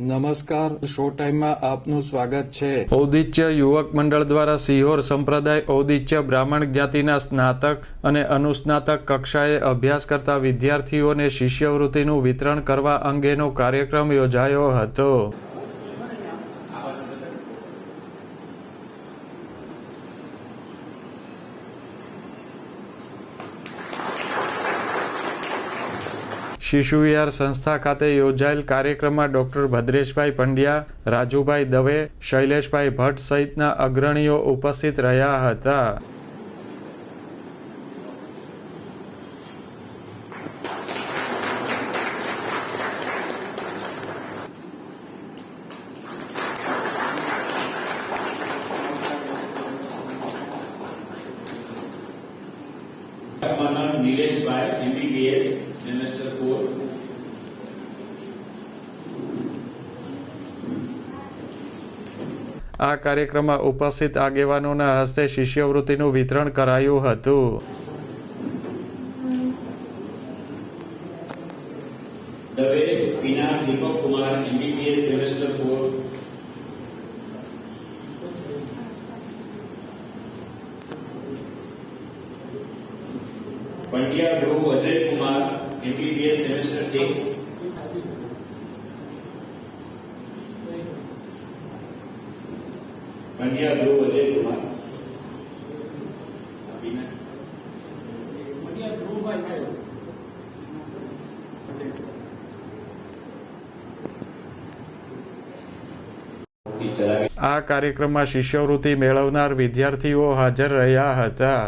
નમસ્કાર, શો ટાઈમમાં આપનું સ્વાગત છે. ઔદિત્ય યુવક મંડળ દ્વારા સિહોર સંપ્રદાય ઔદિત્ય બ્રાહ્મણ જ્ઞાતિના સ્નાતક અને અનુસ્નાતક કક્ષાએ અભ્યાસ કરતા વિદ્યાર્થીઓને શિષ્યવૃત્તિનું વિતરણ કરવા અંગેનો કાર્યક્રમ યોજાયો હતો. શિશુ વિહાર સંસ્થા ખાતે યોજાયેલ કાર્યક્રમમાં ડોક્ટર ભદ્રેશભાઈ પંડ્યા, રાજુભાઈ દવે, શૈલેષભાઈ ભટ્ટ સહિતના અગ્રણીઓ ઉપસ્થિત રહ્યા હતા. Manor MBBS, semester four. આ કાર્યક્રમમાં ઉપસ્થિત આગેવાનોના હસ્તે શિષ્યવૃત્તિનું વિતરણ કરાયું હતું Dave Pina Deepak Kumar, MBBS, Ajay Kumar, MBBS, semester six. Pandya Dhruv Ajay Kumar. Pina. ચલાવી આ કાર્યક્રમમાં શિષ્યવૃત્તિ મેળવનાર વિદ્યાર્થીઓ હાજર રહ્યા હતા